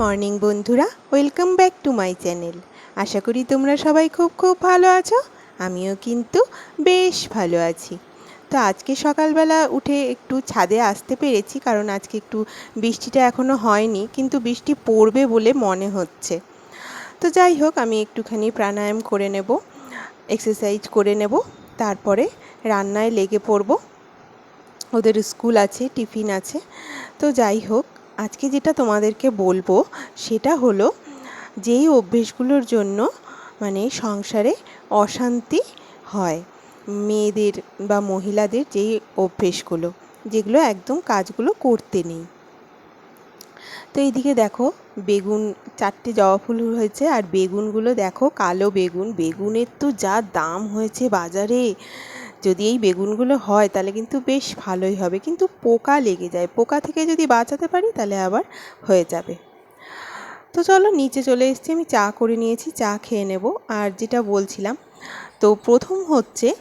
Morning বন্ধুরা, welcome back to my channel. আশা করি তোমরা সবাই খুব খুব ভালো আছো, আমিও কিন্তু বেশ ভালো আছি। তো আজকে সকালবেলা উঠে একটু ছাদে আসতে পেরেছি, কারণ আজকে একটু বৃষ্টিটা এখনও হয়নি, কিন্তু বৃষ্টি পড়বে বলে মনে হচ্ছে। তো যাই হোক, আমি একটুখানি প্রাণায়াম করে নেব এক্সারসাইজ করে নেব, তারপরে রান্নায় লেগে পড়ব। ওদের স্কুল আছে, টিফিন আছে। তো যাই হোক আজকে যেটা তোমাদেরকে বলব, সেটা হলো যেই অভ্যেসগুলোর জন্য মানে সংসারে অশান্তি হয়, মেয়েদের বা মহিলাদের যেই অভ্যেসগুলো, যেগুলো একদম কাজগুলো করতে নেই। তো এইদিকে দেখো, বেগুন, চারটে জবা ফুল হয়েছে, আর বেগুনগুলো দেখো, কালো বেগুন। বেগুনের তো যা দাম হয়েছে বাজারে যদি এই বেগুনগুলো হয়, তাহলে কিন্তু বেশ ভালোই হবে। কিন্তু পোকা লেগে যায়। পোকা থেকে যদি বাঁচাতে পারি, তাহলে আবার হয়ে যাবে। তো চলো, নিচে চলে এসেছি। আমি চা করে নিয়েছি, চা খেয়ে নেব। আর যেটা বলছিলাম, তো প্রথম হচ্ছে,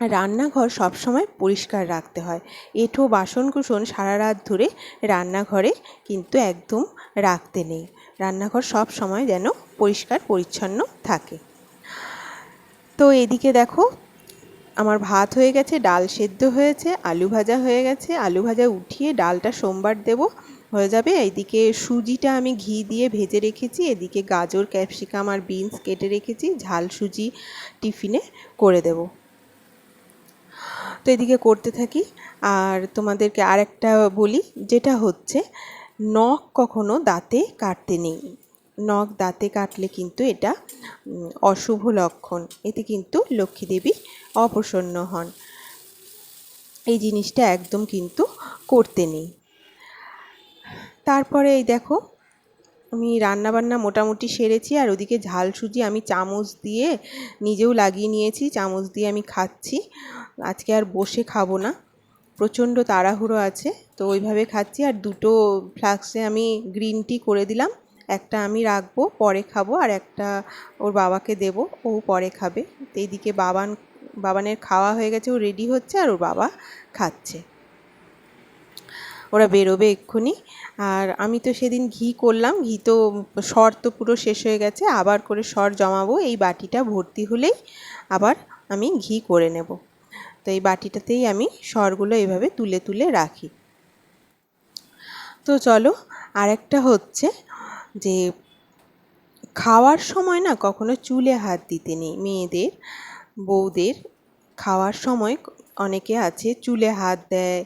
রান্নাঘর সবসময় পরিষ্কার রাখতে হয়। এঁঠো বাসনকুসন সারা রাত ধরে রান্নাঘরে কিন্তু একদম রাখতে নেই। রান্নাঘর সব সময় যেন পরিষ্কার, পরিচ্ছন্ন থাকে। তো এদিকে দেখো আমার ভাত হয়ে গেছে, ডাল সেদ্ধ হয়েছে, আলু ভাজা হয়ে গেছে। আলু ভাজা উঠিয়ে ডালটা সোমবার দেব। হয়ে যাবে। এইদিকে সুজিটা আমি ঘি দিয়ে ভেজে রেখেছি। এদিকে গাজর, ক্যাপসিকাম আর বিনস কেটে রেখেছি। ঝাল সুজি টিফিনে করে দেব। তো এদিকে করতে থাকি। আর তোমাদেরকে আরেকটা বলি, যেটা হচ্ছে, নখ কখনো দাঁতে কাটতে নেই। নখ দাঁতে কাটলে কিন্তু এটা অশুভ লক্ষণ। এতে কিন্তু লক্ষ্মী দেবী অপ্রসন্ন হন। এই জিনিসটা একদম কিন্তু করতে নেই। তারপরে এই দেখো, আমি রান্নাবান্না মোটামুটি সেরেছি আর ওদিকে ঝাল সুজি আমি চামচ দিয়ে নিজেও লাগিয়ে নিয়েছি, চামচ দিয়ে আমি খাচ্ছি। আজকে আর বসে খাব না। প্রচণ্ড তাড়াহুড়ো আছে, তো ওইভাবে খাচ্ছি আর দুটো ফ্লাক্সে আমি গ্রিন টি করে দিলাম। একটা আমি রাখব, পরে খাব আর একটা ওর বাবাকে দেবো, ও পরে খাবে। এইদিকে বাবান, বাবানের খাওয়া হয়ে গেছে, ও রেডি হচ্ছে আর ওর বাবা খাচ্ছে। ওরা বেরোবে এক্ষুনি। আর আমি তো সেদিন ঘি করলাম, ঘি তো সর তো পুরো শেষ হয়ে গেছে, আবার করে সর জমাবো। এই বাটিটা ভর্তি হলেই আবার আমি ঘি করে নেব। তো এই বাটিটাতেই আমি সরগুলো এভাবে তুলে তুলে রাখি। তো চলো, আরেকটা হচ্ছে যে খাওয়ার সময় না কখনো চুলে হাত দিতে নেই। মেয়েদের, বউদের খাওয়ার সময় অনেকে আছে চুলে হাত দেয়,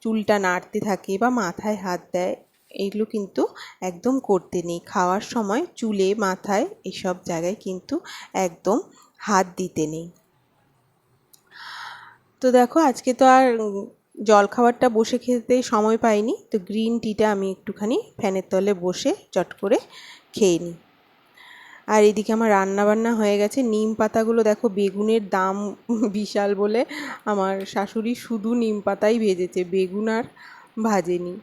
চুলটা নাড়তে থাকে বা মাথায় হাত দেয়, এগুলো কিন্তু একদম করতে নেই। খাওয়ার সময় চুলে, মাথায় এসব জায়গায় কিন্তু একদম হাত দিতে নেই। তো দেখো আজকে তো আর জলখাবারটা বসে খেতে সময় পাইনি, তো গ্রিন টিটা আমি একটুখানি ফ্যানের তলে বসে চট করে খেয়ে নিই। আর এদিকে আমার রান্না বান্না হয়ে গেছে, নিম পাতাগুলো দেখো বেগুনের দাম বিশাল বলে আমার শাশুড়ি শুধু নিম পাতাই ভেজেছে, বেগুন আর ভাজেনি।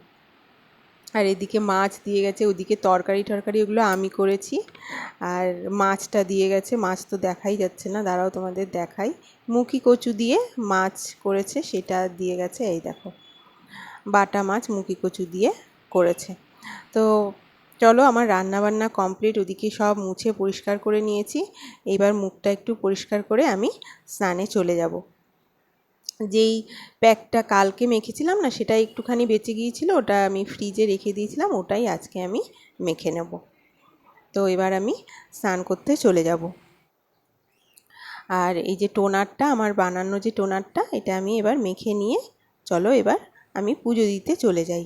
আর এদিকে মাছ দিয়ে গেছে, ওদিকে তরকারি টরকারি ওগুলো আমি করেছি। আর মাছটা দিয়ে গেছে, মাছ তো দেখাই যাচ্ছে না, দাঁড়াও তোমাদের দেখাই। মুখি কচু দিয়ে মাছ করেছে, সেটা দিয়ে গেছে, এই দেখো। বাটা মাছ মুখি কচু দিয়ে করেছে। তো চলো আমার রান্না বান্না কমপ্লিট, ওদিকে সব মুছে পরিষ্কার করে নিয়েছি। এবার মুখটা একটু পরিষ্কার করে আমি স্নানে চলে যাব। যেই প্যাকটা কালকে মেখেছিলাম না, সেটা একটুখানি বেঁচে গিয়েছিল, ওটা আমি ফ্রিজে রেখে দিয়েছিলাম, ওটাই আজকে আমি মেখে নেব। তো এবার আমি স্নান করতে চলে যাব। আর এই যে টোনারটা, আমার বানানো যে টোনারটা, এটা আমি এবার মেখে নিয়ে, চলো এবার আমি পুজো দিতে চলে যাই।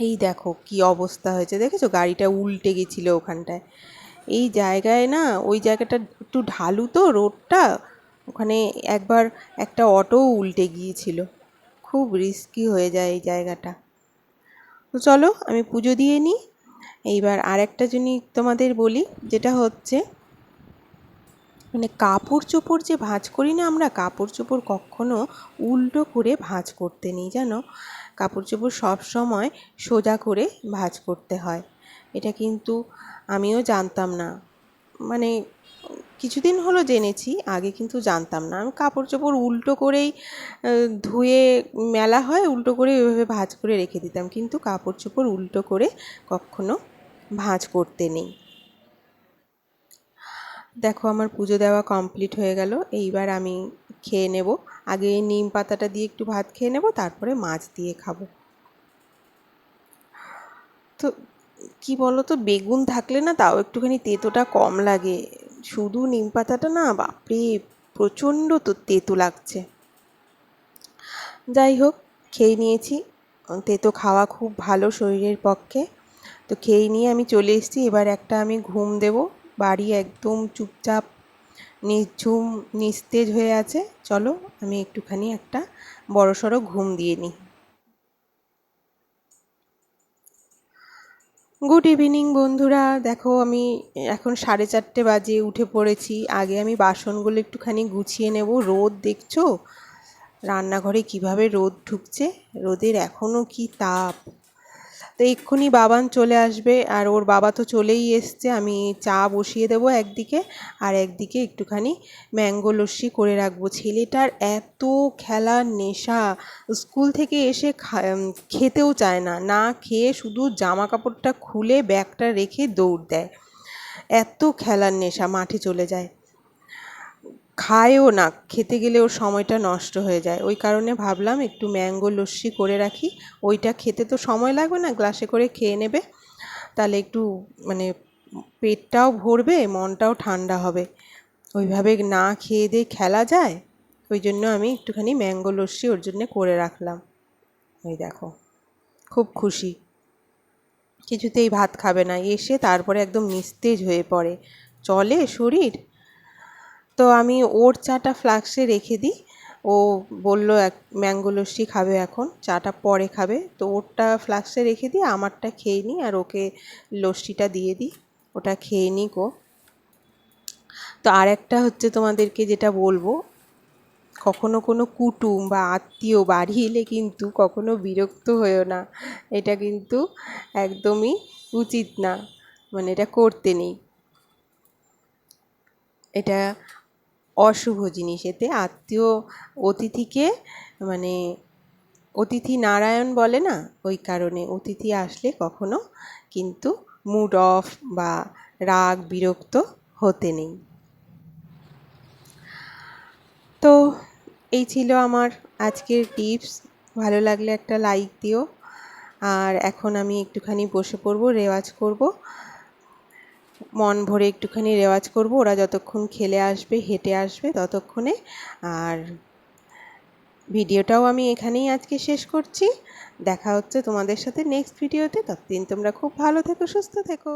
এই দেখো কি অবস্থা হয়েছে, দেখেছ? গাড়িটা উল্টে গেছিল ওখানটায়। এই জায়গায় না, ওই জায়গাটা একটু ঢালু তো, রোডটা। ওখানে একবার একটা অটোও উল্টে গিয়েছিল। খুব রিস্কি হয়ে যায় এই জায়গাটা। তো চলো, আমি পুজো দিয়ে নিই। এইবার আরেকটা জিনিস তোমাদের বলি, যেটা হচ্ছে মানে কাপড় চোপড় যে ভাঁজ করি না আমরা, কাপড় চোপড় কখনো উল্টো করে ভাঁজ করতে নেই, জানো? কাপড় চোপড় সব সময় সোজা করে ভাঁজ করতে হয়। এটা কিন্তু আমিও জানতাম না। মানে কিছুদিন হলো জেনেছি, আগে কিন্তু জানতাম না। আমি কাপড় চোপড় উল্টো করেই ধুয়ে মেলা হয়, উল্টো করে ওইভাবে ভাঁজ করে রেখে দিতাম। কিন্তু কাপড় চোপড় উল্টো করে কখনো ভাঁজ করতে নেই। দেখো, আমার পুজো দেওয়া কমপ্লিট হয়ে গেল। এইবার আমি খেয়ে নেব। আগে নিম পাতাটা দিয়ে একটু ভাত খেয়ে নেব, তারপরে মাছ দিয়ে খাব। তো কি বলো তো বেগুন থাকলে না তাও একটুখানি তেতোটা কম লাগে। শুধু নিম পাতাটা না, বাপরে, প্রচণ্ড তো তেতো লাগছে। যাই হোক, খেয়ে নিয়েছি। তেতো খাওয়া খুব ভালো শরীরের পক্ষে। তো খেয়ে নিয়ে আমি চলে এসেছি, এবার একটা আমি ঘুম দেব। বাড়ি একদম চুপচাপ নিঝুম নিস্তেজ হয়ে আছে। চলো, আমি একটুখানি একটা বড়সড় ঘুম দিয়ে নিই। গুড ইভিনিং বন্ধুরা। দেখো, আমি এখন সাড়ে চারটে বাজে, উঠে পড়েছি। আগে আমি বাসনগুলো একটুখানি গুছিয়ে নেব। রোদ দেখছ? রান্নাঘরে কীভাবে রোদ ঢুকছে? রোদের এখনও কি তাপ? তো এক্ষুনি বাবান চলে আসবে আর ওর বাবা তো চলেই এসছে, আমি চা বসিয়ে দেবো একদিকে আর একদিকে একটুখানি ম্যাঙ্গো লস্যি করে রাখব। ছেলেটার এত খেলার নেশা, স্কুল থেকে এসে খেতেও চায় না না খেয়ে শুধু জামা কাপড়টা খুলে ব্যাগটা রেখে দৌড় দেয়। এত খেলার নেশা, মাঠে চলে যায়। খায়ও না, খেতে গেলে ওর সময়টা নষ্ট হয়ে যায়। ওই কারণে ভাবলাম একটু ম্যাঙ্গো লস্যি করে রাখি। ওইটা খেতে তো সময় লাগবে না, গ্লাসে করে খেয়ে নেবে। তাহলে একটু মানে পেটটাও ভরবে, মনটাও ঠান্ডা হবে। ওইভাবে না খেয়ে দিয়ে খেলা যায়, ওই জন্য আমি একটুখানি ম্যাঙ্গো লস্যি ওর জন্য করে রাখলাম। ওই দেখো, খুব খুশি। কিছুতেই ভাত খাবে না, এসে তারপরে একদম নিস্তেজ হয়ে পড়ে। চলে শরীর তো আমি ওর চাটা ফ্লাক্সে রেখে দিই। ও বলল, এক ম্যাঙ্গো লস্যি খাবে এখন, চাটা পরে খাবে। তো ওরটা ফ্লাক্সে রেখে দিই, আমারটা খেয়ে নিই আর ওকে লস্যিটা দিয়ে দিই। ওটা খেয়ে নিক ও তো আর একটা হচ্ছে তোমাদেরকে যেটা বলব, কখনো কোনো কুটুম বা আত্মীয় বাড়ি এলে কিন্তু কখনো বিরক্ত হয়েও না। এটা কিন্তু একদমই উচিত না মানে এটা করতে নেই। এটা অশুভ জিনিস। এতে আত্মীয় অতিথিকে মানে অতিথি নারায়ণ বলে না? ওই কারণে অতিথি আসলে কখনো কিন্তু মুড অফ বা রাগ বিরক্ত হতে নেই। তো এই ছিল আমার আজকের টিপস। ভালো লাগলে একটা লাইক দিও। আর এখন আমি একটুখানি বসে পড়ব, রেওয়াজ করব। মন ভরে একটুখানি রেওয়াজ করব। ওরা যতক্ষণ খেলে আসবে, হেঁটে আসবে ততক্ষণে। আর ভিডিওটাও আমি এখানেই আজকে শেষ করছি। দেখা হচ্ছে তোমাদের সাথে নেক্সট ভিডিওতে ততদিন তোমরা খুব ভালো থেকো, সুস্থ থেকো।